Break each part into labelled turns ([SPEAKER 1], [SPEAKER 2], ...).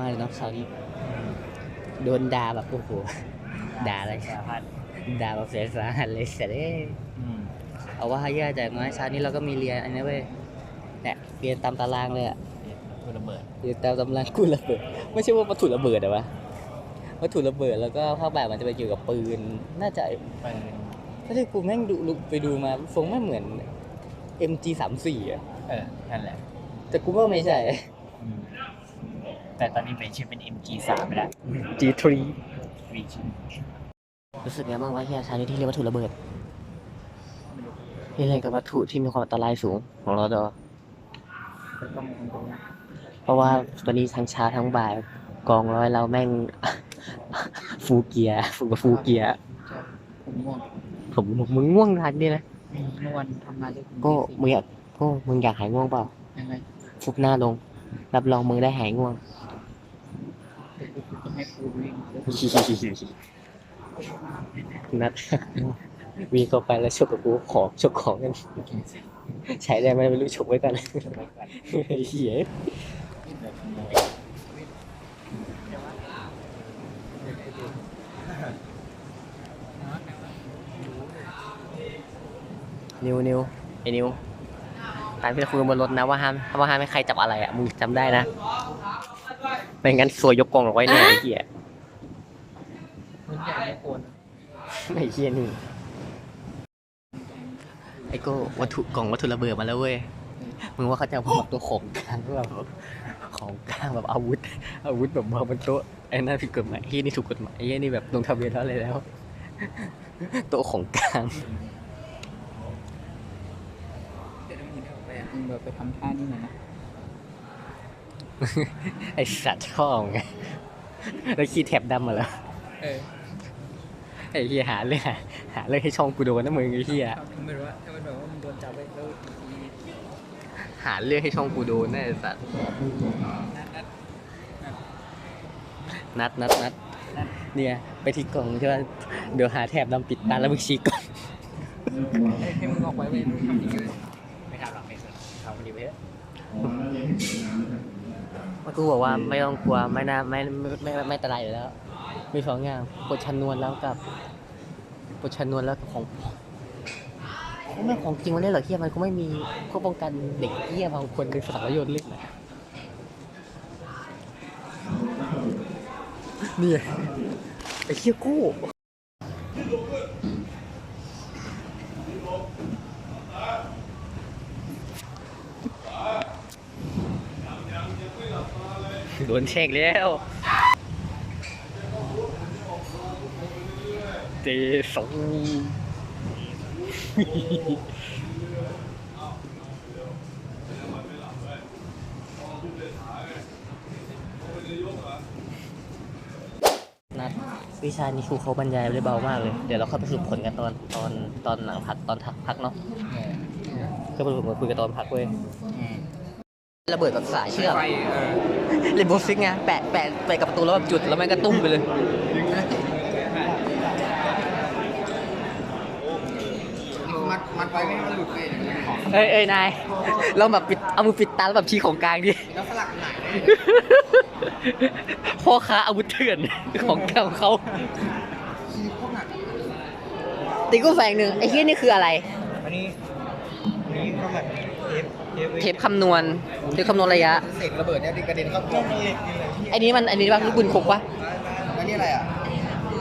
[SPEAKER 1] มากเลยเนาะเสาร์นี้โดนด่าแบบโอ้โหด่าอะไร
[SPEAKER 2] สาพัน
[SPEAKER 1] ด่าแบบเสียสาหัสเลยเสียเลย
[SPEAKER 2] อืม
[SPEAKER 1] เอาว่าแย่แต่น้อยเช้านี้เราก็มีเรียนอันนี้เว้ยเนี่ยเรียนตามตารางเลยอะ
[SPEAKER 2] ตัวระเบิด
[SPEAKER 1] เรียนตามตารางกูระเบิดไม่ใช่ว่าวัตถุระเบิดอะวะวัตถุระเบิดแล้วก็ภาคบ่ายมันจะไปเกี่ยวกับปืนน่าจะ
[SPEAKER 2] ปืน
[SPEAKER 1] ถ้าที่กูแม่งดูดูไปดูมาทรงไม่เหมือน MG 3 4อะ
[SPEAKER 2] เออนั่นแหละ
[SPEAKER 1] แต่กูว่าไม่ใช่
[SPEAKER 2] อืม แต่ตอนนี้เป็นชื่อเป็น MG3 ไปแล้ว
[SPEAKER 1] G3
[SPEAKER 2] มีชื่อ
[SPEAKER 1] รู้สึกไงบ้างวะที่อาชานี้ที่เรียกวัตถุระเบิดที่เรียกกับวัตถุที่มีความอันตรายสูงของเราดอ
[SPEAKER 2] ก็ต้องตรงนะ
[SPEAKER 1] เพราะว่าวันนี้ทั้งเช้าทั้งบ่ายกองร้อยเราแม่ง ฟูเกียร์ฟูฟูเกียร์
[SPEAKER 2] ผมง่วง
[SPEAKER 1] ผมมึงง่วงทันนี่นะ
[SPEAKER 2] เมื่อวันทำงานด้วย
[SPEAKER 1] ก็มึงอยากก็มึงอยากหายง่วงเปล่า
[SPEAKER 2] ยังไง
[SPEAKER 1] ฟุบหน้าลง รับรองมึงได้หายง่วง
[SPEAKER 2] จะ ให้ครูวิ่ง
[SPEAKER 1] นัดมีเข้าไปแล้วชกกับกูขอชกของกัน ใช้ได้ไหมไม่รู้ชกไว้กันเหี้ยนิวนิวไอ้นิวตามที่เราคุยกันบนรถนะว่าห้ามว่าห้ามให้ใครจับอะไรอะมึงจำได้นะ ไม่งั้นซวยยกกองเอาไว้เนี่ยไอ้เหี้ย
[SPEAKER 2] มันใหญ่ไม่ควร
[SPEAKER 1] ไอ้เหี้ยนี่ ไอ้โก้วัตถุกล่องวัตถุระเบิดมาแล้วเว้ย มึงว่าเขาจะเอาแบบตัวของกลางหรือแบบของกลางแบบอาวุธ อาวุธแบบวางบนโต๊ะไอ้นั่นผิดกฎหมายไอ้เหี้ยนี่ถูกกฎหมายไอ้เหี้ยนี่แบบลงทะเบียนแล้วอะไรแล้ว โต๊ะของกลาง
[SPEAKER 2] เดี๋ยวมึงเอาไปอะมึงแบบไปทำท่านี่หน่อยนะ
[SPEAKER 1] ไอ้สัตว์ช่องไงแล้วขี้แถบดำมาแล้ว
[SPEAKER 2] เออ
[SPEAKER 1] ไอ้เหี้ยหาเรื่องหาหาเรื่องให้ช่องกูโดนนะมึงไอ้เหี้ย
[SPEAKER 2] ไม่รู้ว่าถ้ามันแบบว่ามึงโดนจับไปแล้วที
[SPEAKER 1] หาเรื่องให้ช่องกูโดนนะไอ้สัตว์
[SPEAKER 2] นัดนัด
[SPEAKER 1] นัดนัดนัดเนี่ย ไปที่กล่องใช่ป่ะเดี๋ยวหาแถบดำปิดตาแล้วมึงชี้กล่อง
[SPEAKER 2] ให้ให้มึงออกไปไม่ทำอย่างนี้เลยไม่ทำหรอกไม่ทำมันดีไปเถอะ
[SPEAKER 1] มัน กูบอกว่าไม่ต้องกลัวไม่น่าไม่ไม่ไม่ไม่ไม่อันตรายอยู่แล้ว มีสองอย่างปลดชนวนแล้วกับปลดชนวนแล้วกับของไม่ของจริงมันเล่นเหรอเฮียมันก็ไม่มีพวกป้องกันเด็กเฮียบางคนเป็นสารประโยชน์เล่นนะนี่ไงไอ้เฮียกู้ โดนเช็คแล้วเจสองนัดวิชานี้ครูเขาบรรยายได้เบามากเลย เดี๋ยวเราเข้าไปสรุปผลกันตอนตอนตอนหลังพักตอนทักพักเนาะก็ไปสรุปมาคุยกันตอนพักเว้ย ระเบิดแบบสายเชือก
[SPEAKER 2] ไปเออ
[SPEAKER 1] เล่นโบว์ฟิกไงแปะแปะแปะกับประตูแล้วแบบจุดแล้วมันก็ตุ้มไปเลย
[SPEAKER 2] มัดมัดไว้ไม่ให้มันหลุดไป
[SPEAKER 1] เอ้ยเอ้ยนายเราแบบปิดเอามือปิดตาแล้วแบบชี้ของกลางดิ
[SPEAKER 2] แล้วสลักไหน
[SPEAKER 1] พ่อค้าอาวุธเถื่อนของแกของเขา
[SPEAKER 2] คีพวกหนัก
[SPEAKER 1] ติ๊กกูแฝงหนึ่งไอ้เหี้ยนี่คืออะไร
[SPEAKER 2] อันนี้อันนี้ก็แบบ เทปเทป
[SPEAKER 1] เทปคำนวณเทปคำนวณระยะ
[SPEAKER 2] เศษระเบิดเนี่ยกระเด็นเข้ากล่องเหล็กนี่เลยที่
[SPEAKER 1] ไอ้นี้มันอันนี้ป่ะลูกปืนคกปะ
[SPEAKER 2] แล้วนี่อะไรอะ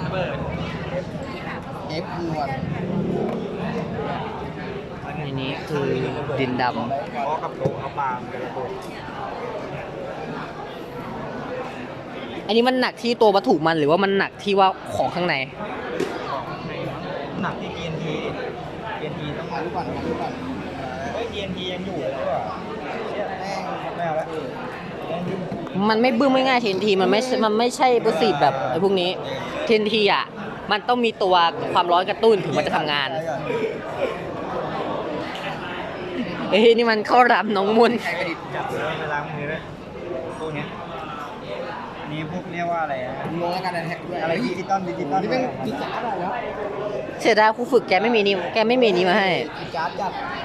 [SPEAKER 2] ระเบิดเอฟนวล
[SPEAKER 1] อันนี้คือดินด
[SPEAKER 2] เพราะกับโต๊ะเอาปลาเป็นระเบิดำ
[SPEAKER 1] อันนี้มันหนักที่ตัววัตถุมันหรือว่ามันหนักที่ว่าของข้างใน
[SPEAKER 2] หนักที่ TNT TNT ต้องมาดูก่อนมาดูก่อนเฮ้ย TNT ยังอยู่เลยด้วยเชี่ยแม่งไม่เอาแล้วแม่งยุ่ง
[SPEAKER 1] มันไม่บึ้มไม่ง่ายทีนทีมันไม่ใช่มันไม่ใช่เปอร์ซีฟแบบไอ้พวกนี้ทีนทีอะมันต้องมีตัวความร้อนกระตุ้นถึงมันจะทำงาน เอ้ยนี่มันข้าวรำน้องมุน
[SPEAKER 2] ใครประดิษฐ์จับเลยไปล้างมือด้วยพวกเนี้ยนี่พวกเรียกว่าอะไรอะงงแล้วกันแท็กด้วยอะไรดิจิตอลดิจิตอลนี่เป็นดิจิตอลอะไรแล้ว
[SPEAKER 1] เสียดายครูฝึกแกไม่มีนี่แกไม่มีนี้มาให้
[SPEAKER 2] ดิจิตอลจัดลูกคน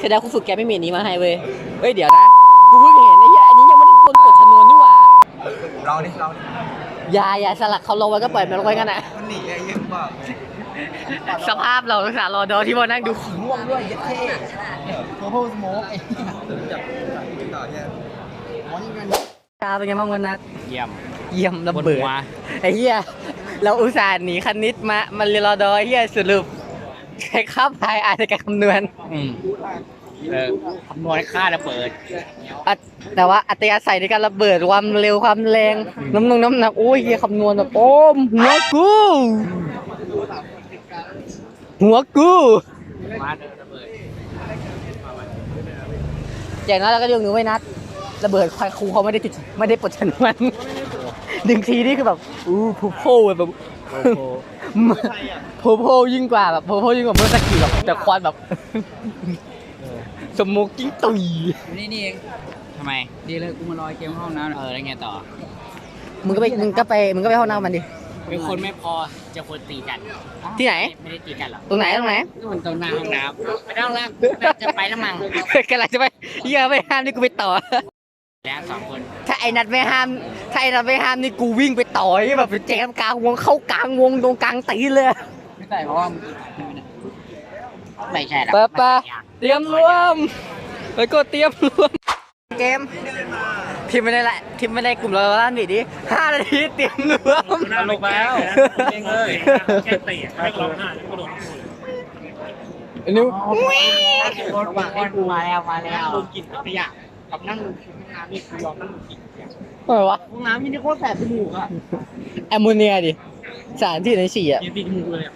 [SPEAKER 1] แสดงยครูฝึกแกไม่มีอันี้มาให้เว้ยเฮ้ยเดี๋ยวนะ กูเพิ่งเห็นไอ้เหี้ยอันนี้ยังไม่ได้โดนกดชนวนนี่หว่า
[SPEAKER 2] ล
[SPEAKER 1] องดิเองดิอย่าอย่าสลักเขาลงไว้ก็ปล่อยมันลงไว้กันนะ
[SPEAKER 2] มันหนีไอ้ยี่ยมก
[SPEAKER 1] สภาพเราลัษารอดอที่มานั่งดู
[SPEAKER 2] ของร่วงด้วยยัดเท่โอ้โหสโมกไอ้ตเนี่ย
[SPEAKER 1] ตาเป็นไงบ้างวันนั้
[SPEAKER 3] เยี่ยม
[SPEAKER 1] เยี่ยมระเบิดไอ้เหี้ยเราอุตส่าห์หนีคณิตมา มันเรียรอดอเหี้ยสรุป ใช้ค่าพายอ่านในการคำนวณ
[SPEAKER 3] อืมเออคำนวณค่าระเบิด
[SPEAKER 1] อะแต่ว่าอัตยาศัยในการระเบิดความเร็วความแรง น้ำนงน้ำหนักโอ้ยเฮียคำนวณแบบโอ้มหัวกู หัวกู
[SPEAKER 3] มาเดินระเบิด
[SPEAKER 1] อย่างนั้นเราก็ยกนิ้วไว้นัด ระเบิดควายครูเขาไม่ได้จุดไม่ได้ปลดชนวนดึงทีนี่คือแบบอู้ผูโพแบบ
[SPEAKER 3] โอ้โห
[SPEAKER 1] ผูโพยิ่งกว่าแบบผูโพยิ่งกว่าเมื่อสกกีแบบแต่ควันแบบสมมุกกิ้งตุย
[SPEAKER 3] นี่นี่เองทำไม ดีเลยกูมารอเกมห้องน้ำเออแล้วไงต่อ
[SPEAKER 1] มึงก็ไปมึงก็ไปมึงก็ไปห้องน้ำมันดิ
[SPEAKER 3] เป็นคนไม่พอจะคนตีกัน
[SPEAKER 1] ที่ไหน
[SPEAKER 3] ไม่ได้ตีกันหรอก
[SPEAKER 1] ตรงไหนตรงไหน
[SPEAKER 3] มันตรงหน้าห้องน้ำไปด้านล่างจะไปแล้วมั้ง
[SPEAKER 1] กำลังจะไปเหี้ยไม่ห้ามนี่กูไปต่อ
[SPEAKER 3] แล้วสองคน
[SPEAKER 1] ถ้าไอ้นัดไม่ห้ามถ้าไอ้นัดไม่ห้ามนี่กูวิ่งไปต่อยแบบไปแจมกลางวงเข้ากลางวงตรงกลางตีนเลย
[SPEAKER 3] ไม่ใช่เพราะว่าไม่ใช่หรอก
[SPEAKER 1] ปะปะเตรียมรวมไปกดเตรียมรวมเกมพิมพ์ไม่ได้ละพิมพ์ไม่ได้กลุ่มเราล้านบีดิห้านาทีเตรียมรวม
[SPEAKER 3] น่าลงแล้วเองเลย
[SPEAKER 4] แค่เตะให้ร้องไห้แล้วก็โดน
[SPEAKER 1] นิ้ว
[SPEAKER 3] รถมาให้กูมาแล้วมาแล้ว
[SPEAKER 4] โดนกินขยะ กับนั่งดูห้องน้ำนี่คือยอมนั่งดูกินขยะ
[SPEAKER 1] อะไรวะ
[SPEAKER 4] ห้องน้ำนี่โคตรแสบจมูกอะ
[SPEAKER 1] แอมโมเนียดิ สารที่ในฉี่อะ
[SPEAKER 4] กินตีจมูกเลยอะ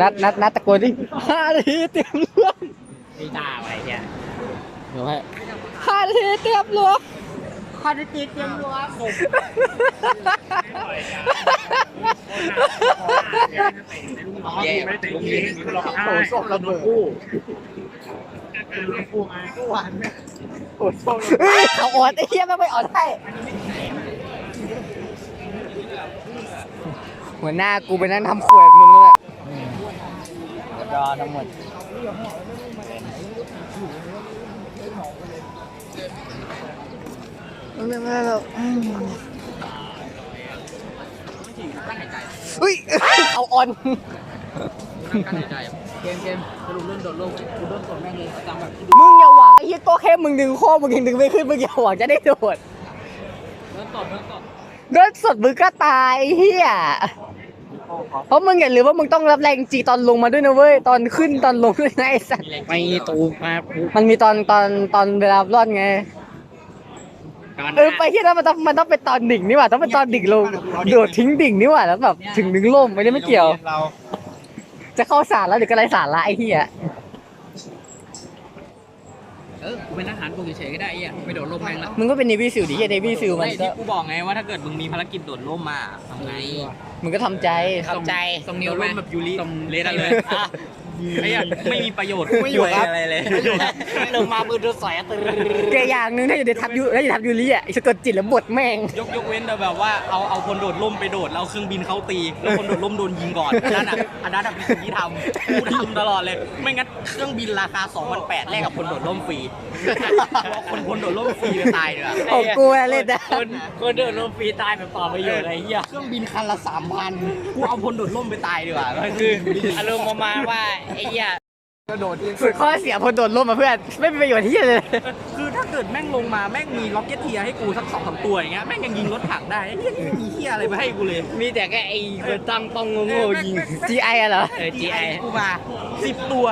[SPEAKER 1] นัดนัดนัดตะโกนดิห้านาทีเตรียมรวม
[SPEAKER 3] ไม่ตาไว้เนี่ย
[SPEAKER 1] เดี๋ยวให้ห้านาทีเตรียมรวม
[SPEAKER 3] คอนติเตรียมรัวผม
[SPEAKER 4] แย่ไม่ได้เตะยิงร้องไห้ส้มระเบิดคู่ คู่ไงคู่หวานเนี่ย
[SPEAKER 1] เฮ้ยเขาอ่อนไอ้เหี้ยไม่ไปอ่อนให้หัวหน้ากูไปนั่งทำขวดมึงเลย
[SPEAKER 3] รอทั้งหมด
[SPEAKER 1] ไม่ไม่หรอกเฮ้ย เอาอ่อน
[SPEAKER 3] กั้นหายใจ เกมเกมสรุปเรื่องโดดลงกูโดนกดแม่งเลยจำแบบ
[SPEAKER 1] มึงอย่าหวังไอ้เหี้ยก็แค่มึงดึงข้อมึงยังดึงไม่ขึ้นมึงอย่าหวังจะได้โดด
[SPEAKER 3] เรื่องตดเรื่องตด
[SPEAKER 1] โดนสดมึงก็ตายไอ้เหี้ยเพราะมึงอย่าลืมว่ามึงต้องรับแรงจีตอนลงมาด้วยนะเว้ยตอนขึ้นตอนลงด้วยนะไอ้สัส
[SPEAKER 3] ไม่ตูมาปุ๊บ
[SPEAKER 1] มันมีตอนตอนตอนเวลารอดไงเออไปที่นั่นมันต้องมันต้องเป็นตอนดิ่งนี่หว่าต้องเป็นตอนดิ่งลงโดดทิ้งดิ่งนี่หว่าแล้วแบบถึงดึงล่มไม่ได้ไม่เกี่ยว
[SPEAKER 2] เรา
[SPEAKER 1] จะเข้าสารแล้วหรือก็ไรสารละไอ้เหี้ย
[SPEAKER 3] เออกูเป็นทหารกูเฉยๆก็ได้ไอ้เหี้ยไม่โดดลมแม่งละ
[SPEAKER 1] มึงก็เป็นเนวี่ซิลดิเหี้ยเนวี่ซิลมัน
[SPEAKER 3] ไม่
[SPEAKER 1] ก็
[SPEAKER 3] ที่กูบอกไงว่าถ้าเกิดมึงมีภารกิจโดดร่มมาทำไง
[SPEAKER 1] มึงก็ทำใจ
[SPEAKER 3] ทำใจตรงนิ้วร่มแบบยูริเลนเลย ไอ้เหี้ยไม่มีประโยชน์
[SPEAKER 2] ไม่อยู่ครับ
[SPEAKER 3] อะไรเลยลงมามือโดนสอยอะตื่น
[SPEAKER 1] แกอย่างหนึงถ้าอยู่ในทับยูถ้าอยู่ทับยูริอะสะกดจิตแล้วบดแม่ง
[SPEAKER 3] ยกยกเว้นแต่แบบว่าเอาเอาคนโดดร่มไปโดดแล้วเครื่องบินเขาตี แล้วคนโดดร่มโดนยิงก่อนอันนั้นอะอันนั้นอะเป็นสิ่งที่ทำกูทำตลอดเลย ไม่งั้นเครื่องบินราคา2,800แลกกับคนโดดร่มฟรีคนคนโดดร่มฟรีจะตายเลยอะ
[SPEAKER 1] ของกูอะเล่นนะ
[SPEAKER 3] คนคนโดดร่มฟรีตายแบบต่อประโยชน์อะไรเงี้ยเครื่องบินคันละสามพันกูเอาคนโดดร่มไปตายดีกว่ามันคืออารมณ์ประมาณว่าไอ้เหี้ย
[SPEAKER 1] สุดข้อเสียพอโดดล่มมาเพื่อนไม่เป็นประโยชน์ที่เลย
[SPEAKER 3] คือถ้าเกิดแม่งลงมาแม่งมีล็อกเก็ตเทียร์ให้กูสักสองสามตัวอย่างเงี้ยแม่งยังยิงรถถังได้ไอ้เหี้ยไม่มีเทียอะไรมาให้กูเลย
[SPEAKER 1] มีแต่แค่ไอ้คนตั้งต้องโง่ๆยิง GI อะเหรอ
[SPEAKER 3] เออ GI กูมาสิบตัว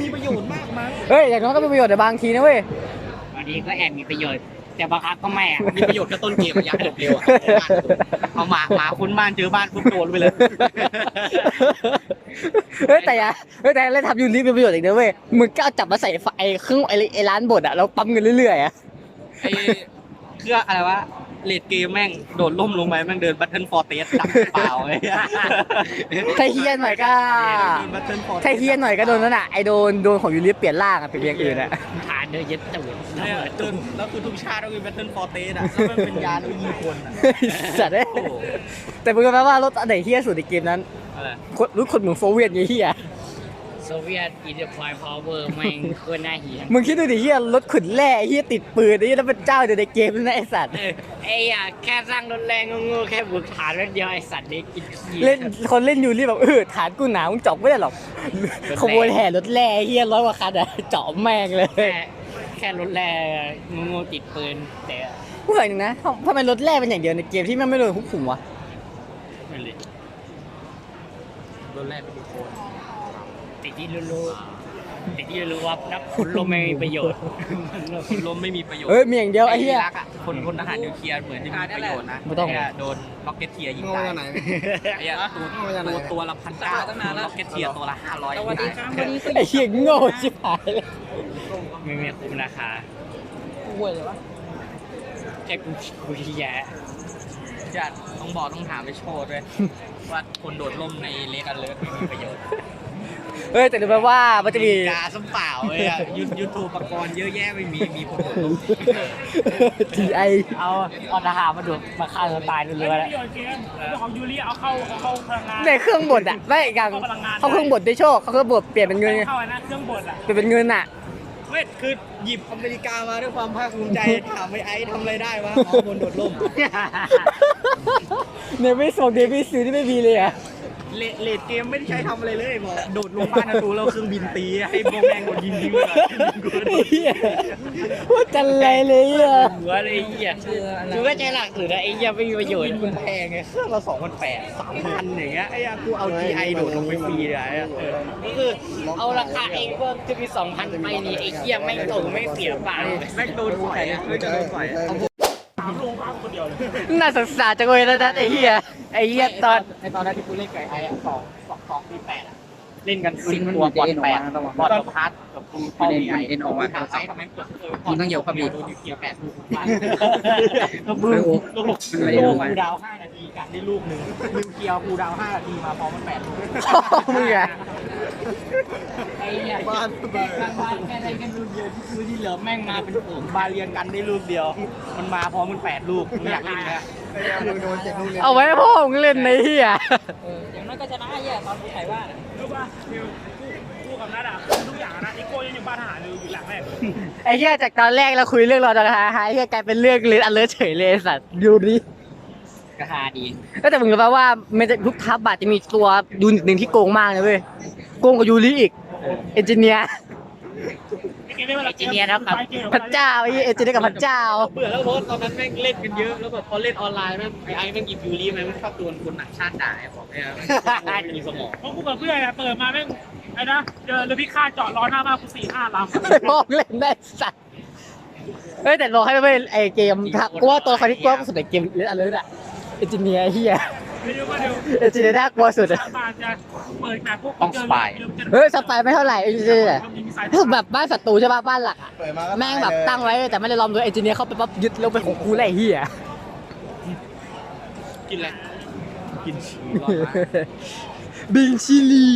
[SPEAKER 3] มีประโยชน์มากมั้ง
[SPEAKER 1] เฮ้ยอย่างน้อยก็มีประโยชน์แต่บางทีนะเว้ย
[SPEAKER 3] บางทีก็แอบมีประโยชน์ แต่บางครั้งก็ไม่อะมีประโยชน์แค่ต้นเกมอะอยากจบเร็วอะเอาหมาหมาคุ้นบ้านเจอบ้านปุ๊บโดนไปเลย
[SPEAKER 1] เฮ้ยแต่อย่าเฮ้ยแต่เล่นทับยูริเป็นประโยชน์อีกนะเว้ยมึงก็เอาจับมาใส่ไฟเครื่องไอ้ไอ้ร้านบดอะแล้วปั๊มกันเรื่อยๆอะ
[SPEAKER 3] ไอ้เครื่องอะไรวะ เลดเกมแม่งโดดล่มลงไปแม่งเดินบัตเทิลฟอร์เตสดับเปล่าไอ้เหี้ย
[SPEAKER 1] ถ้าเฮี้ยนหน่อยก็
[SPEAKER 3] เดินบัตเทิลฟอร์
[SPEAKER 1] ถ้าเฮี้ยนหน่อยก็โดนนั่นน่ะไอโดนโดนของยูริเปลี่ยนร่างอะเป็นอย่างอื่นอะ
[SPEAKER 3] ฐานเดินยึดตูดจนแล้วคือทุกชาติต้องมีบัตเทิลฟอร์เตสอะแล้วมันเป็นยานแล้วยิงคนอะ
[SPEAKER 1] สัตว์เอ้ย
[SPEAKER 3] โอ้โห
[SPEAKER 1] แต่มึงรู้ไหมว่ารถอันไหนเฮี้ยสุดในเกมนั้น
[SPEAKER 3] อะไร
[SPEAKER 1] คนรุ่นคนเหมือนโซเวียตไงเฮี้ย
[SPEAKER 3] โโซ
[SPEAKER 4] เวียตอินเตอร์ไพรพาวเวอร์แม่งโคตรน่าเหี้ย
[SPEAKER 1] มึงคิดดูดิเฮียรถขุนแร่เฮียติดปืนไอ้เฮียแล้วเป็นเจ้าเดียวในเกมเลยนะไอสัตว์
[SPEAKER 4] เออไอ้อะแค่สร้างรถแรงโง่ๆแค่บุกฐานแป๊บเดียวไอ้สัตว์นี่กินขี้
[SPEAKER 1] เล่นคนเล่นยูรี่แบบเออฐานกูหนามึงเจาะไม่ได้หรอกขบวนแห่รถแร่เฮียร้อยกว่าคันอะเจาะแม่งเลย
[SPEAKER 4] แค่แค่รถแรงโง่ๆติดปืนแต่
[SPEAKER 1] กูเห็นนะทำไมรถแร่เป็นอย่างเดียวในเกมที่แม่งไม่โดนคุกคุมวะ
[SPEAKER 4] ไม่เลย
[SPEAKER 3] รถแรกเป็นโคน
[SPEAKER 4] ติด ที่รู้ๆติดที่รู้ว่านักขุนลมไม่มีประโยชน์
[SPEAKER 3] คนล้มไม่มีประโยชน์
[SPEAKER 1] เอ้ยมีอย่างเดียวไอ้เหี้ย
[SPEAKER 3] รักอะคนคนทหารนิวเคลียร์เหมือนจะมีประโยชน์นะ
[SPEAKER 1] ไม่ต้อง
[SPEAKER 3] เนี่ยโดนล็อกเก็ตเทียร์ยิงตายไอ้เหี้ยตัวตัวตัวละพันเก้าล็อกเก็ตเทียร์ตัวละห้าร้อย
[SPEAKER 4] สวัสดีครับวันนี้ก็
[SPEAKER 1] ไอ้เหี้ยโง่ชิบหายเลย
[SPEAKER 4] ไม่มีคุ้มราคาแค่กูกูแย่
[SPEAKER 3] จะต้องบอกต้องถามไปโชว์ด้วยว่าคนโดดร่มในเลกอันเลิศไม่มีประโยชน์
[SPEAKER 1] เฮ้ยแต่รู้ไหมว่ามันจะมี
[SPEAKER 3] กาสมเปล่าเลยอะยุทยุทโธปกรณ์เยอะแยะไม่มีมีคนโดดร่ม
[SPEAKER 1] ทีไอ
[SPEAKER 4] เอาเอาทหารมาดูมาฆ่าตัวตายเรื่อยๆแล้ว
[SPEAKER 5] ประโยชน์เกมเรื่องของยูริเอาเข้าเอาเข้าพลังงาน
[SPEAKER 1] ในเครื่องบดอะไม่อีกอย่างเขาเครื่องบดได้โชคเขาเครื่องบดเปลี่ยนเป็นเงินไง
[SPEAKER 5] เข้าอันนะเครื่องบดอะ
[SPEAKER 1] เปลี่ยนเป็นเงินอะ
[SPEAKER 3] เว้ยคือหยิบอเมริกามาด้วยความภาคภูมิใจถามไอ้ไอ้ทำอะไรได้วะอ๋อคนโดดร่ม
[SPEAKER 1] เนวิสของเดวิสซื้อที่ไม่มีเลยอะ
[SPEAKER 3] เลเลดเกมไม่ได้ใช้ทำอะไรเลยบอกโดดลงบ้านนะดูแล้วเครื่องบินตีให้โบแมงโดนยิงทิ้งเลย
[SPEAKER 1] ไอ้เหี้ยว่าจันไรเลยอะ
[SPEAKER 4] หัวเลยไอ้เหี้ยกูก็ใจหลักสุดนะไอ้เหี้ยไม่มีประโยชน์
[SPEAKER 3] มันแพงไงเครื่องละสองพันแปดสามพันอย่างเงี้ยไอ้ยากูเอา GI โดดลงไปฟรีเลยไอ้อะเออ
[SPEAKER 4] ก็คือเอาราคาเองเพิ่มจะมีสองพันไปนี่ไอ้เหี้ยไม่งส่งไม่เสียเปล่า
[SPEAKER 3] แม่งโดนปล่อยอะแม่งจะโดนปล่อยอะ
[SPEAKER 5] ถามลงบ้างคนเดียวเลย
[SPEAKER 1] น่าสงสารจังเลยนะไอ้เหี้ยไอ้เหี้ยตอน
[SPEAKER 3] ไอ้ตอนนั้นที่กูเล่นกับไอ้อะสองสองสองปีแปดอะ เล่นกันสิบตัวบอลแปดบอลพาร์ทกับกูเข้าดีไอเอ็นออกมาไอ้ทำไมกดมึงต้องเยอะความดีโดนยูเกียร์แปดลูกแล้วบึ้มลูกลูกกูดาวห้านาทีกันได้ลูกหนึ่งนิวเกียร์กูดาวห้านาทีมาพร้อมมันแปดลูก
[SPEAKER 1] มึงอะ
[SPEAKER 4] ไอ้เหี้ยบ้านบ้านแค่ได้แค่รูปเดียวที่คือที่เหลือแม่งมาเป็นฝูง
[SPEAKER 3] มาเรียนกันได้ลูกเดียว มันมาพร้อมมันแปดลูกมึงอยากเล่นไหม
[SPEAKER 1] เอาไว้ให้พ่อมึงเล่นในเหี้ย
[SPEAKER 4] อย่างน้อยก็ชนะไอ้เหี้ยตอนกูไขบ้าน
[SPEAKER 5] รู้ป่ะนิวกูกับนัดอะทุกอย่างนะอีโก้ยังอยู่บ้านทหารอยู่หลังแรก
[SPEAKER 1] ไอ้เหี้ยจากตอนแรกเราคุยเรื่องรอจังหาหายไอ้เหี้ยกลายเป็นเรื่องเลนอันเลิศเฉยเลยไอ้สัตว์ดูดิ
[SPEAKER 4] ราคาดี
[SPEAKER 1] ก็แต่มึงรู้ป่ะว่าไม่ได้ทุกทัพบาจะมีตัวยูนิตหนึ่งที่โกงมากนะเว้ยโกงกว่ายูริอีกเอนจิเนียร์
[SPEAKER 5] เกมนี้เวลา
[SPEAKER 4] ไอ้จีเนียร์เท่ากับ
[SPEAKER 1] พระเจ้าไอ้เหี้ยเอนจิเนียร์กับพระเจ้า
[SPEAKER 3] เบื่อแล้วเพราะตอนนั้นแม่งเล่นกันเยอะแล้วแบบพอเล่นออนไลน์แม่งไอ้ไอ้แม่งหยิบยูรีแม่งชอบโดนคนหนักชาติด่าไอ้บอกเนี่ยไม่มีสมอง
[SPEAKER 5] เพราะกูกับเพื่อนอะเปิดมาแม่งไอ้นะเจอเรือพิฆาตจอดรอหน้าบ้ากูสี่ห้าลำ
[SPEAKER 1] ม่พอเล่นได้สัตว์เฮ้ยแต่รอให้ไม่ไอ้เกมทักกูว่าตัวคาที่กลัวสุดในเกมเลนอันเลิศอะเอนจิเนียร์เฮีย
[SPEAKER 5] เดี๋ยว
[SPEAKER 1] เอนจิเนียร์น่ากลัวสุดอะ
[SPEAKER 5] บ้านจะเปิดแบบพวก
[SPEAKER 1] เฮ้ยสไปร์ไม่เท่าไหร่เอนจิเนียร์ถ้าแบบบ้านศัตรูใช่ป่ะบ้านหลักอะ
[SPEAKER 2] เปิดมาก็
[SPEAKER 1] แม่งแบบตั้งไว้แต่ไม่ได้ล้อมด้วยเอนจิเนียร์เข้าไปปั๊บยึดแล้วเป็นของกูแหละไอ้เฮีย
[SPEAKER 3] กินอะไรกินชีร้อนมาก
[SPEAKER 1] บิงชิลี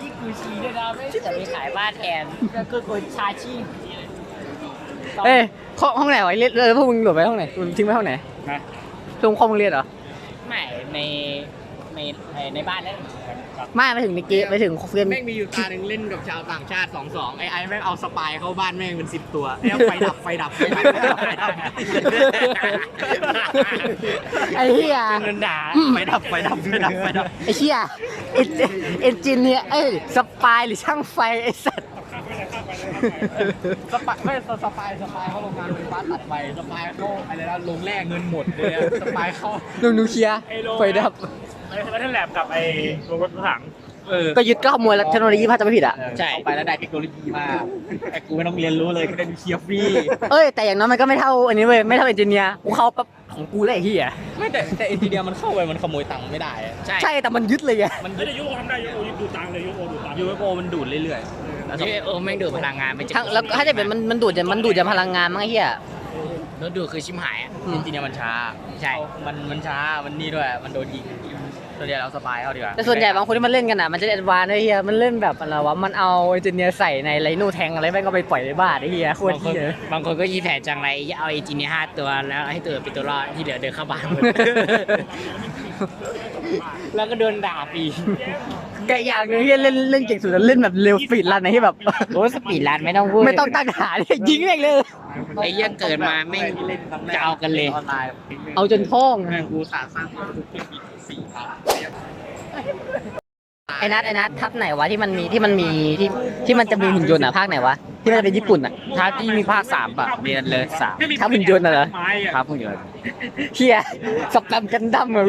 [SPEAKER 4] นี่กูชีด้วยนะไม่จะไปขายบ้านแทนก็คือคนชาชีพ
[SPEAKER 1] เอ้ยห้องห้องไหนวะเรียนเออพวกมึงหลบไปห้องไหนมึงทิ้งไว้ห้องไหน
[SPEAKER 4] นะ
[SPEAKER 1] ตรงคอมมึงเรียนเหรอ
[SPEAKER 4] ไม่ในในในในบ้านนั่น
[SPEAKER 1] ไม่ไปถึงในเกมไปถึงเรียน
[SPEAKER 3] แม่งมีอยู่ตาหนึ่งเล่นกับชาวต่างชาติสองสองไอ้ไอ้แม่งเอาสปายเข้าบ้านแม่งเป็นสิบตัวไอ้เอาไฟดับไฟดับไฟดับไฟดับ
[SPEAKER 1] ไอ้เหี้ย
[SPEAKER 3] เงินด่าไฟดับไฟดับไฟดับไฟดับ
[SPEAKER 1] ไอ้เหี้ยเอ็นเอนจิเนียร์เอ้ยสปายหรือช่างไฟไอ้สัตว์
[SPEAKER 3] สปายไม่สปายสปายเข้าโรงงานไฟฟ้าตัดไฟสปายเข้าอะไรนะลงแร่เงินหมดเลยอะสปายเข้า
[SPEAKER 1] นูนูเคลียร์ไฟดับ
[SPEAKER 5] ไอ้แล้วท่านแลบกับไอ้รถถัง
[SPEAKER 3] เออ
[SPEAKER 1] ก็ยึดก็ขโมยแล้วเทคโนโลยีพาจะไม่ผิดอะ
[SPEAKER 3] ใช่ไปแล้วได้เทคโนโลยีมาไอ้กูไม่ต้องเรียนรู้เลยก็ได้เคลียร์ฟรี
[SPEAKER 1] เอ้ยแต่อย่างน้อยมันก็ไม่เท่าอันนี้เว้ยไม่เท่าเอนจิเนียร์กูเข้าปั๊บของกูเลยไอ้เหี้ย
[SPEAKER 3] ไม่แต่แต่เอนจิเนียร์มันเข้าไปมันขโมยตังค์ไม่ได้อะ
[SPEAKER 4] ใช่
[SPEAKER 1] ใช่แต่มันยึดเลยไง
[SPEAKER 3] มัน
[SPEAKER 5] ไม่ได้ยูโอทำได้ยูโอดูตังเลยยูโอดูตัง
[SPEAKER 3] ยูเอฟโอมันดูดเรื่อยๆแล้ว
[SPEAKER 4] นี่เออแม่งดูดพลังงานไม่
[SPEAKER 1] ทั้งแล้วถ้าจะเป็นมันมันดูดจากมันดูดจากพลังงานมั้งไอ้เหี้ย
[SPEAKER 4] รถดูดคือชิมหายอะ
[SPEAKER 1] อืม
[SPEAKER 3] เอนจิเนียร์มันช้า
[SPEAKER 4] ใช่
[SPEAKER 3] มันมันช้ามันนี่ด้วย มันโดนยิงตัวเดียวเราสปายเขาดีกว่า
[SPEAKER 1] แต่ส่วนใหญ่บางคนที่มันเล่นกันอะมันจะแอดวานซ์ไอ้เหี้ยมันเล่นแบบอะไรวะมันเอาเอนจิเนียร์ใส่ในไรนูแทงอะไรแม่งก็ไปปล่อยในบ้านไอ้เหี้ยโคตร
[SPEAKER 4] บางคน
[SPEAKER 1] เหี้ย
[SPEAKER 4] บางคนก็ยีแผนจังไรเอาไอจีนี่ห้าตัวแล้วให้ตัวเป็นตัวรอดที่เหลือเดินเข้าบ้านหมดแล้วก็โดนด่าปี
[SPEAKER 1] แกอย่างหนึงที่เล่นเล่นเก่งสุดแล้วเล่นแบบเร็วสปีดรันนะที่แบบ
[SPEAKER 4] โอ้สปีดรันไม่ต้องพูด
[SPEAKER 1] ไม่ต้องตั้งหาเลยยิงเองเลย
[SPEAKER 4] ไอ้เหี้ยังเกิดมาไม่งจะเอากันเลย
[SPEAKER 1] เอาจนท้อง
[SPEAKER 4] แม่งกูสาสร้างมาทุกปีสี่ครั้ง
[SPEAKER 1] ไอ้นัทไอ้นัททับไหนวะที่มันมีที่มันมีที่ที่มันจะมีหุ่นยนต์อะภาคไหนวะที่มันจะเป็นญี่ปุ่นอะ
[SPEAKER 4] ถ้าที่มีภาคสามปะเรียนเลยสาม
[SPEAKER 1] ทับหุ่นยนต์น่ะเหรอ
[SPEAKER 5] ไม้อะ
[SPEAKER 4] ครับคุณเยอะ
[SPEAKER 1] เฮียสแปมกันดั้มอะ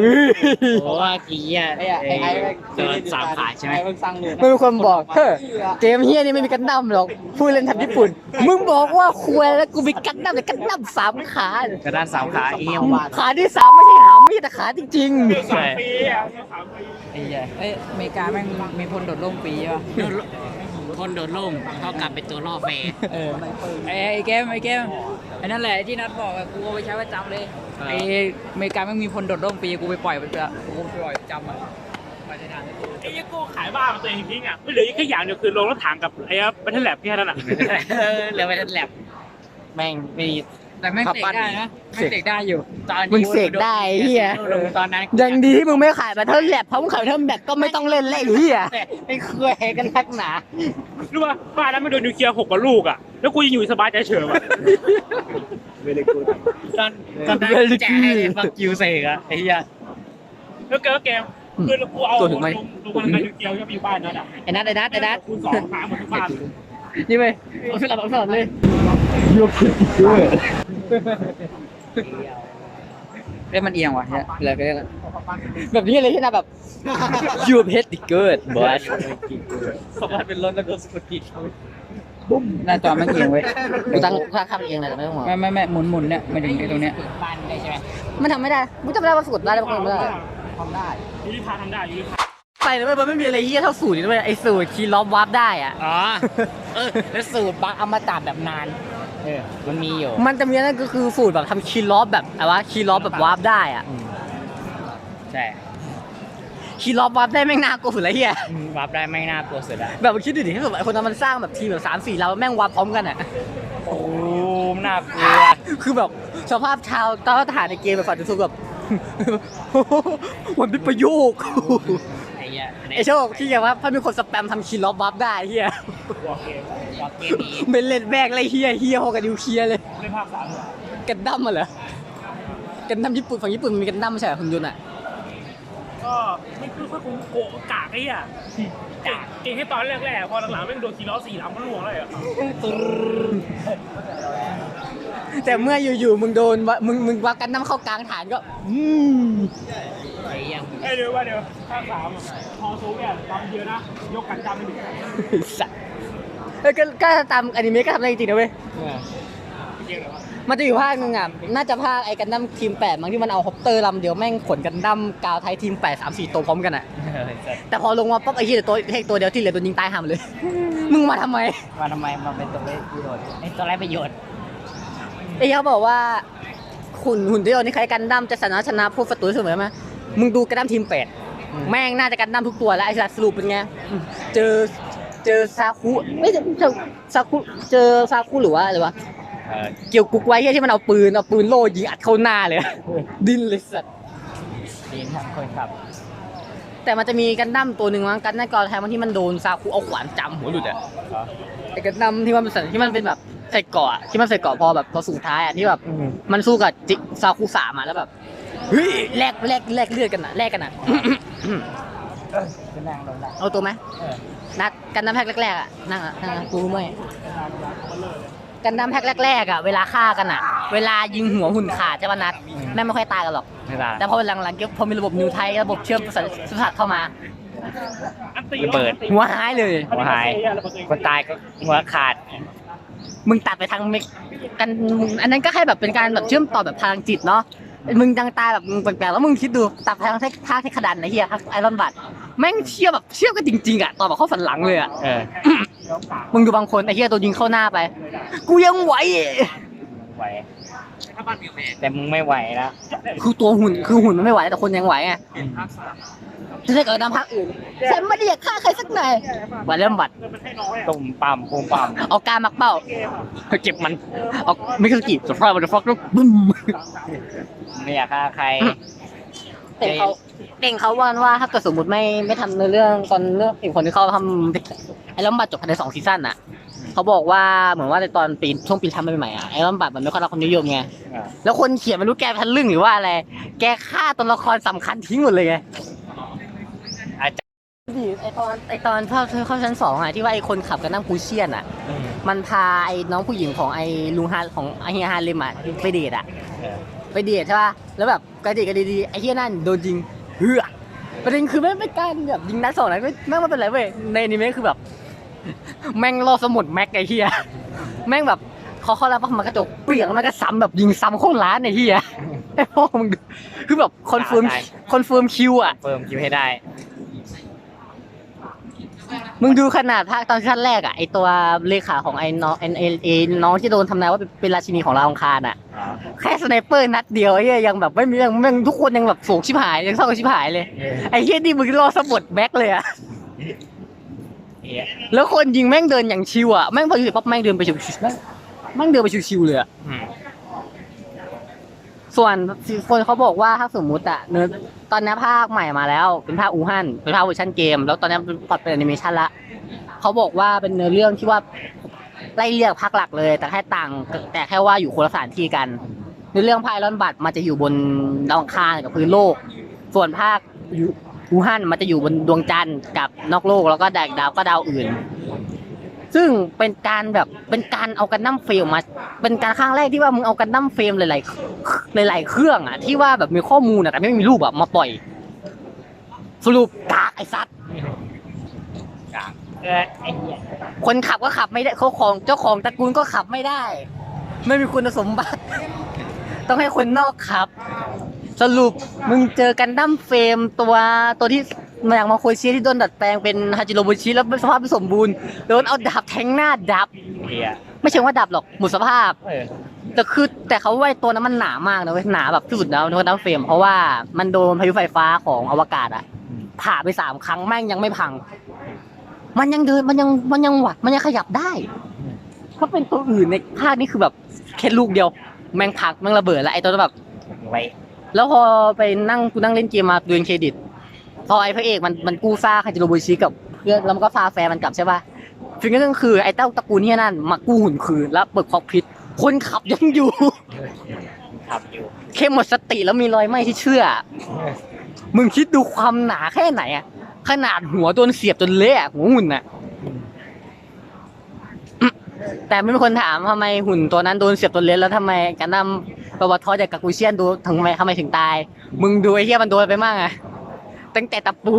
[SPEAKER 4] โอ้ว่ากี่อะไอ้ไอ้เดินสามขาใช่ไหม
[SPEAKER 1] มันเป็นคนบอกเฮ้อเกมเฮียนี่ไม่มีกันดั้มหรอกพูดเล่นทับญี่ปุ่น มึงบอกว่าควรแล้วกูมีกันดั้มแต่กันดั้มสามขา
[SPEAKER 4] กระดานสามขาเอว
[SPEAKER 1] ขาที่สามไม่ใช่หามไม่ใช่แต่ขาจริง
[SPEAKER 5] เมื่อสามปีอะเมื่อสามปี
[SPEAKER 4] ไอ้เหี้ย
[SPEAKER 6] เอ้ยอเมริกาแม่งมีพลโดดร่มฟรีป่ะ
[SPEAKER 4] คนโดนล่มเท่ากับเป็นตัวล่อแฟร์
[SPEAKER 6] เออไอ้ไอ้แก้มไอ้แก้มไอ้นั่นแหละที่นัดบอกอะกูเอาไปใช้ประจำเลยไอ้อเมริกาแม่งมีพลโดดร่มฟรีกูไปปล่อยไปเถอะกูไปปล่อยประจำอะไปในทาง
[SPEAKER 5] ไอ้ยี่กูขายบ้านมาตัวเองทิ้งอะไม่เหลืออีกแค่อย่างเดียวคือลงรถถังกับไอ้บัตเทิลแลบแค่นั้นอะ
[SPEAKER 4] เออเหลือไปนั่นแหละแม่งมี
[SPEAKER 6] แต่แม่งเสกได้นะแม่งเสกได้อยู่
[SPEAKER 4] ตอน
[SPEAKER 1] ๆมึงเสกได้เฮีย
[SPEAKER 4] ตอนนั้น
[SPEAKER 1] ยังดีที่มึงไม่ขายมาเท่าแลบเพราะมึงขายเท่าแลบก็ไม่ต้องเล่นเล่นเฮีย
[SPEAKER 4] ไม่เคยกันนักหนา
[SPEAKER 5] รู้ป่ะบ้านนั้นมันโดนนิวเคลียร์หกกว่าลูกอะแล้วกูยังอยู่สบายใจเฉยว่ะ
[SPEAKER 4] ตอนตอนนั้นแจกให้ฟักยูเสกอะไอ้เหี้ย
[SPEAKER 5] แล้วเกมเกมคือกูเอาลงลงมาในนิวเคลียร์ก็อยู่บ้านนั่นอะ
[SPEAKER 1] ไอ้นัทไอ้นัทไอ้นัท
[SPEAKER 5] คูณสองหาหมดทุกบ้าน
[SPEAKER 1] นี่ไปเอาสลับเอาสลับเลย
[SPEAKER 6] เอ้ยมันเอียงว่ะเนี่ย
[SPEAKER 1] อะไรก็ได้แบบนี้เลยที่นะแบบ you hate the good boss
[SPEAKER 4] สามารถเป็นรถแล้วก็สกุตกิ
[SPEAKER 6] หน้าจอมันเอียงเว้ย
[SPEAKER 1] กูตั้งค่าข้ามเองเลยแต่ไม่ต้องห่วง
[SPEAKER 6] ไม่ไม่ไม่หมุนหมุนเนี่ยมาถึงไอ้ตรงเนี้ย
[SPEAKER 1] มันทำไม่ได้กูจำไม่ได้ว่าสูตรได้หรือเปล่าไม่ได้
[SPEAKER 5] ทำได้ยูริพาทำได้ยูริพา
[SPEAKER 1] ไปเลยมันไม่มีอะไรเฮี้ยเท่าสูตรนี่เลยไอ้สูตรคีย์ล็อบวาร์ปได้อะ
[SPEAKER 4] อ๋อเออแล้วสูตรบักอมตะแบบนาน เออมันมีอยู่
[SPEAKER 1] มันจะมีนั่นก็คือสูตรแบบทำคีย์ล็อบแบบอะไรวะคีย์ล็อบแบบวาร์ปได้อะ
[SPEAKER 4] ใช่
[SPEAKER 1] คีย์ล็อบวาร์ปได้แม่งน่ากลัวสุดเลยเฮีย
[SPEAKER 4] วับได้ไม่น่ากลัวสุดอะ
[SPEAKER 1] แบบคิดดูดิถ้าแบบไอ้คนนั้นมันสร้างแบบทีมแบบสามสี่เราแม่งวาร์ปพร้อมกันอะ
[SPEAKER 4] โอ้น่ากลัว
[SPEAKER 1] คือแบบสภาพชาวต้านทหารในเกมแบบฝันทุกแบบมันเป็นประโยค
[SPEAKER 4] ไอ้ เหี้ย
[SPEAKER 1] ไอโชคที่อย่างว่าถ้ามีคนสแปมทำคีย์ล็อบวาร์ปได้เฮีย
[SPEAKER 5] บอกเกม
[SPEAKER 4] บอกเกมนี้
[SPEAKER 1] เป็นเล่นแบกเลยเฮียเฮียโฮกับนิวเคลียร์เลย
[SPEAKER 5] เล่นภาคสามเหรอ
[SPEAKER 1] กันดั้มมาเหรอกันดั้มญี่ปุ่นฝั่งญี่ปุ่นมันมีกันดั้มไม่ใช่เหรอคุณยนต์อะ
[SPEAKER 5] ก็ไม่คือค่อยคงโกะกากไอ้อะกากเก่งแค่ตอนแรกๆพอหลังๆแม่งโดนทีล้อสี่ลำก็ล่วงเลยอะ
[SPEAKER 1] แต่เมื่ออยู่ๆมึงโดนวะมึงมึงวางกันดั้มเข้ากลางฐานก็ อืม
[SPEAKER 4] ไอ้ยัง
[SPEAKER 5] ไอ้เดี๋ยวว่าเดี๋ยวภาคสามอะพอซูเนี่ยลำเดียวนะ ยกกันจำไปหนึ่ง
[SPEAKER 1] สัตว์เอ้ยก็ก็ตามอนิเมะก็ทำได้จริงๆนะเว้ย
[SPEAKER 5] เก่งเหรอวะ
[SPEAKER 1] มันจะอยู่ภาคหนึงอะ น่าจะภาคไอ้กันดั้มทีมแปดมั้งที่มันเอาฮอปเตอร์ลำเดียวแม่งขนกันดั้มกาวไทยทีมแปดสามสี่ตัวพร้อมกันอะ แต่พอลงมาปั๊บไอ้เหี้ยเหลือตัวเทกตัวเดียวที่เหลือตัวยิงตายหามเลย มึงมาทำไม
[SPEAKER 4] มาทำไมมาเป็นตัวเล่นประโยชน์ไอ้ตัวไรประโยชน์
[SPEAKER 1] ไอ้เขาบอกว่าหุ่นหุ่นที่เรานี่ใครกันดั้มจะชนะชนะพวกศัตรูเสมอไหมมึงดูกันดั้มทีมแปด แม่งน่าจะกันดั้มทุกตัวแล้วไอ้สัตว์สรุปเป็นไงเจอเจอซาคุไม่ใช่เจอซาคุเจอซาคุหรือว่าอะไรวะ
[SPEAKER 4] เออ
[SPEAKER 1] เกี่ยวกุกไว้ที่มันเอาปืนเอาปืนโล่ยิงอัดเข้าหน้าเลย ดิ้นเลยสัตว์
[SPEAKER 4] ดีนครับคนขับ
[SPEAKER 1] แต่มันจะมีกันดั้มตัวหนึ่งมั้งกันดั้มกอแทนมันที่มันโดนซาคุเอาขวานจำหัวหลุดอะไอ้กันดั้มที่มันเป็นสัตว์ที่มันเป็นแบบใส่เกราะอะที่มันใส่เกราะพอแบบพอสุดท้ายอะที่แบบมันสู้กับจิซาคุสามอะแล้วแบบ เฮ้ยแลกแลกแลกเลือดกันอะแลกกันอะ
[SPEAKER 4] เป็นนางลงได้
[SPEAKER 1] เอาตัวไหม
[SPEAKER 4] เออ
[SPEAKER 1] นัดกันดั้มแพ็คแรกๆอะนั่งอะนั่งอะกูไม่ กันดั้มแพ็คแรกๆอะเวลาฆ่ากันอะเวลายิงหัวหุ่นขาดใช่ปะนัดแม่งไม่ค่อยตายกันหรอก
[SPEAKER 4] ไม่ได้
[SPEAKER 1] แต่พอหลังๆก็พอมีระบบนิวไทยระบบเชื่อมประสาทประสาทเข้ามา
[SPEAKER 5] อันตี
[SPEAKER 4] ระเบิด
[SPEAKER 1] หัวหายเลย
[SPEAKER 4] หัวหาย คนตายก็หัวขาด
[SPEAKER 1] มึงตัดไปทางเมกกันมึงอันนั้นก็แค่แบบเป็นการแบบเชื่อมต่อแบบพลังจิตเนาะ มึงดังตายแบบมึงแปลกๆแล้วมึงคิดดูตัดไปทางเทคทางเทคดันไอ้เหี้ยทางไอรอนบัตแม่งเชื่อมแบบเชื่อมกันจริงๆอะต่อแบบเข้าฝันหลังเลยอะ
[SPEAKER 4] เออ
[SPEAKER 1] มึงดูบางคนไอ้เหี้ยตัวยิงเข้าหน้าไป กูยังไหว
[SPEAKER 4] ไหว แต่มึงไม่ไหวนะ
[SPEAKER 1] คือตัวหุ่นคือหุ่นมันไม่ไหวแต่คนยังไหวไงจะได้เกิดน้ำพักอื่นฉันไม่ได้อยากฆ่าใครสักหน่อยวันเริ่มบัตร
[SPEAKER 5] มันให้น้อยอะ
[SPEAKER 4] ตุ่มปั๊มปุ้มปั๊ม
[SPEAKER 1] เอาการมักเป้า
[SPEAKER 5] เกมอะ
[SPEAKER 1] เก็บมันเอาไม่คือกี่สุดท้ายมันจะฟักแล้วบึ้ม
[SPEAKER 4] ไม่อยากฆ่าใคร
[SPEAKER 1] เต่งเขาเต่งเขาว่าว่าถ้าเกิดสมมติไม่ไม่ทำในอเรื่องตอนเรื่องอีกคนที่เขาทำไอ้ล้มบัตรจบภายในสองซีซั่นอะ เขาบอกว่าเหมือนว่าในตอนปีช่วงปีทำใหม่ๆอะไอ้ล้มบัตรมันไม่ค่อยรับความนิยมไง
[SPEAKER 2] อ่า
[SPEAKER 1] แล้วคนเขียนไม่รู้แกทันลึ่งหรือว่าอะไร แกฆ่าตัวละครสำคัญทิ้งหมดเลยไง
[SPEAKER 2] อาจจะ
[SPEAKER 1] ดิไอตอนไอตอนเข้าเข้าชั้นสองอะที่ว่าไอคนขับกับนั่งพูเชียนอะ มันพาไอ้น้องผู้หญิงของไอ้ลุงฮาของไอ้เฮียฮาเลมอะไปเดทอะ ไปเดทใช่ป่ะ แล้วแบบกระเดทกันดีๆ ไอ้เฮียนั่นโดนยิงเฮือประเด็นคือไม่ไม่กล้ารแบบยิงนัดสองนัดไม่แม่งไม่เป็นไรเว้ย ในอนิเมะคือแบบ แม่งรอสมุดแม็กไอ้เฮียแม่งแบบเขาเข้าแล้วปั๊บมันกระจกเปลี่ยงแล้วมันก็ซ้ำแบบยิงซ้ำโคตรล้านไอ้เฮียไอ้พ่อมึงดูคือแบบคอนเฟิร์มคอนเฟิร์มคิวอะ
[SPEAKER 2] เฟิร์มคิวให้ได้
[SPEAKER 1] มึงดูขนาดภาคตอนชั้นแรกอะไอตัวเลขาของไอ้น้องไอ้ไอ้ไอ้น้องที่โดนทำนายว่าเป็นเป็นราชินีของดาวอังคารอะ แค่สไนเปอร์นัดเดียวไอ้เหี้ยยังแบบไม่มียังยังทุกคนยังแบบโศกชิบหายยังเศร้ากันชิบหายเลยไอ้เหี้ยนี่มึงรอสะบดแบ็คเลยอะ
[SPEAKER 2] เอ๊ะ
[SPEAKER 1] แล้วคนยิงแม่งเดินอย่างชิวอะแม่งพออยู่ปั๊บแม่งเดินไปชิวๆแม่งแม่งเดินไปชิวๆเลยอะ
[SPEAKER 2] อืม
[SPEAKER 1] ส่วนคนเขาบอกว่าถ้าสมมุติอะเนื้อตอนนี้ภาคใหม่มาแล้ว เป็นภาคอูฮั่นเป็นภาคเวอร์ชันเกม แล้วตอนนี้เป็นปรับเป็นแอนิเมชันละเขาบอกว่าเป็นเนื้อเรื่องที่ว่าไล่เรียกภาคหลักเลย แต่แค่ต่าง แต่แค่ว่าอยู่คนละสถานที่กันในเรื่องพายรอนบัตมันจะอยู่บนดาวอังคารกับพื้นโลก ส่วนภาค อูฮั่นมันจะอยู่บนดวงจันทร์กับนอกโลกแล้วก็แดกดาวก็ดาวอื่น ซึ่งเป็นการแบบเป็นการเอากันดั้มเฟรมมา เป็นการครั้งแรกที่ว่ามึงเอากันดั้มเฟรมหลายๆหลาย ๆ เครื่องอะที่ว่าแบบมีข้อมูลอะแต่ไม่มีรูปอะมาปล่อย สรุปกากไอ้ซัด
[SPEAKER 2] กลางเออไอ้เหี้ย
[SPEAKER 1] คนขับก็ขับไม่ได้เขาของเจ้าของตระกูลก็ขับไม่ได้ ไม่มีคุณสมบัติ ต้องให้คนนอกขับ สรุปมึงเจอกันดั้มเฟรมตัวตัวที่มาจากมาโครเอเชียที่โดนดัดแปลงเป็นฮาจิโรบุชิแล้วสภาพไม่สมบูรณ์โดนเอาดาบแทงหน้าดับ
[SPEAKER 2] เหี้ย
[SPEAKER 1] ไม่เชิงว่าดับหรอกหมดสภาพ
[SPEAKER 2] เออ
[SPEAKER 1] แต่คือแต่เขาว่าไอ้ตัวนั้นมันหนามากนะเว้ยหนาแบบที่สุดแล้วในกันดั้มเฟรมเพราะว่ามันโดนพายุไฟฟ้าของอวกาศอะผ่าไปสามครั้งแม่งยังไม่พัง มันยังเดินมันยังมันยังหวัดมันยังขยับได้ถ้าเป็นตัวอื่นในภาคนี้คือแบบแค่ลูกเดียว แม่งพักแม่งระเบิดแล้วไอ้ตัวแบบ
[SPEAKER 2] ไว้
[SPEAKER 1] แล้วพอไปนั่งกูนั่งเล่นเกมมาดูเครดิต พอไอ้พระเอกมันมันกู้ซากคาจิโรบุชิกับเพื่อนแล้วมันก็พาแฟนมันกลับใช่ป่ะฟิงก็คือไอ้เต้าตระกูลเนี่ยนั่นมากู้หุ่นคืนแล้วเปิดคอกพิษคนขับยังอยู่
[SPEAKER 2] ขับอยู่
[SPEAKER 1] เข้มหมดสติแล้วมีรอยไหม้ที่เชื่อ มึงคิดดูความหนาแค่ไหนอะขนาดหัวโดนเสียบจนเละอะหัวหุ่นอะอืมแต่ไม่มีคนถามทำไมหุ่นตัวนั้นโดนเสียบจนเละแล้วทำไมกันนำ ประวัติทอจากกากูเชียนดูทำไมทำไมถึงตาย มึงดูไอ้เหี้ยมันโดนไปมั่งอะตั้งแต่ตะปู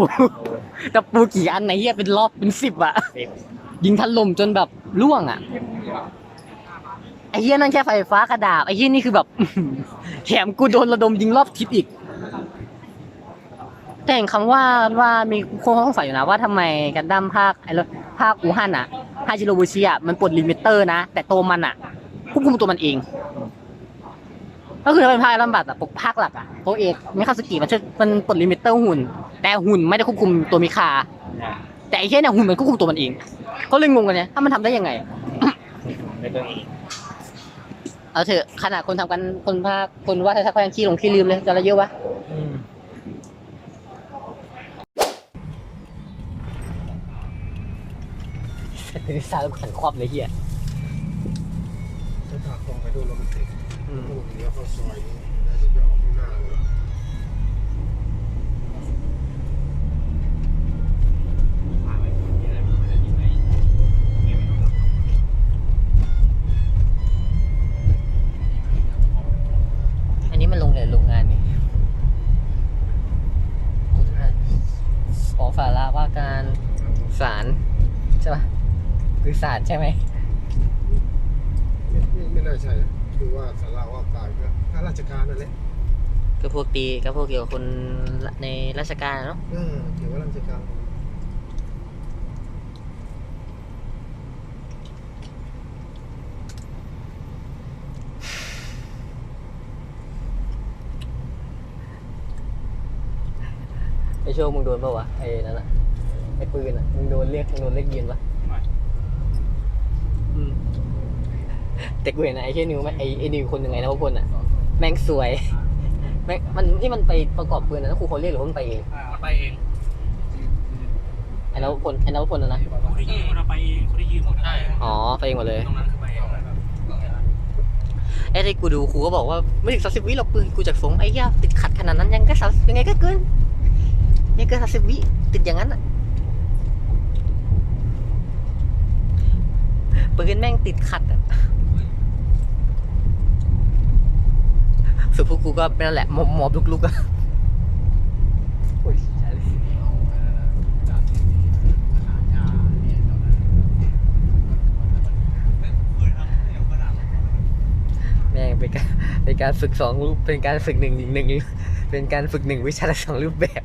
[SPEAKER 1] ตะปูกี่อันไหนเหี้ยเป็นรอบเป็นสิบอะ
[SPEAKER 2] สิบ
[SPEAKER 1] ยิงถล่มจนแบบล่วงอะไอ้เหี้ยนั่นแค่ไฟฟ้ากระดาบไอ้เหี้ยนี่คือแบบแถมกูโดนระดมยิงรอบทิศอีก แต่เห็นคำว่าว่ามีคนสงสัยอยู่นะว่าทำไมกันดั้มภาคไอ้รถภาคอูฮั่นอะฮาจิโรบุชิอะมันปลดลิมิเตอร์นะ แต่ตัวมันอะควบคุมตัวมันเอง ก็คือถ้าเป็นภาคไอรอนบัตอะปกภาคหลักอะตัวเอกมิคาสกิมันช่วยมันปลดลิมิเตอร์หุ่น แต่หุ่นไม่ได้ควบคุมตัวมิคา
[SPEAKER 2] นะ
[SPEAKER 1] แต่ไอ้เช่นเนี่ยหุ่นมันควบคุมตัวมันเองเขาเลยงงกันเนี่ยถ้ามันทำได้ยังไง
[SPEAKER 2] ในตัวเอง
[SPEAKER 1] เอาเถอะขนาดคนทำกันคนภาคคนว่าดถ้าเขายังขี้หลงขี้ลืมเลยจะละเยอะวะ
[SPEAKER 2] อืม
[SPEAKER 1] สารขันครอบเลยเฮีย
[SPEAKER 7] จะถากตรงไปดูโรแมนติก พูดเลี้ยวเข้าซอยนี้แล้วจะไปออกข้างหน้าเลย
[SPEAKER 1] อันนี้มันลงเลยโรงงานนี่ขอฝาลาว่าการศาลใช่ปะคือศาลใช่ไหม
[SPEAKER 7] ไม่ไม่น่าใช่นะ คือว่าสาราว่าการก็ข้าราชการนั่นแหละ
[SPEAKER 1] ก็พวกตีก็พวกเกี่ยวกับคนในราชการอะเนาะ
[SPEAKER 7] เออเกี่ยวกับราชการ
[SPEAKER 1] ไอโชว์มึงโดนปะวะไอ้นั่นอะไอปืนอะมึงโดนเรียกมึงโดนเรียกยืนปะอืม แต่กูเห็นนะไอ้เชี่ยนิวไหมไอ้ไอ้นิวคนยังไงนะพวกคนอะแม่งสวยไม่มันที่มันไปประกอบปืนนะครูเขาเรียกหรือว่ามันไปเอง
[SPEAKER 3] มันไปเอง
[SPEAKER 1] ไอ้นวพลไอ้นวพลนะนะ
[SPEAKER 5] เขาได้ยืมมันเอาไปเองเขาได้ยืมหมด
[SPEAKER 3] ใช่
[SPEAKER 1] อ๋อไปเองหมดเลย
[SPEAKER 3] ตรงนั้นคือไปเอง
[SPEAKER 1] ไอ้ที่กูดูครูก็บอกว่าไม่ถึงสามสิบวิหรอกปืนกูจากสงไอ้เหี้ยติดขัดขนาดนั้นยังก็สามยังไงก็เกินยังเกินสามสิบวิติดอย่างนั้นอะปืนแม่งติดขัดอะ สุดพวกกูก็นั่นแหละหมอบหมอบลุกๆอะโอ้ยใช่เลยแม่งเป็นการเป็นการฝึกสองรูปเป็นการฝึกหนึ่งหนึ่งเป็นการฝึกหนึ่งวิชาละสองรูปแบบ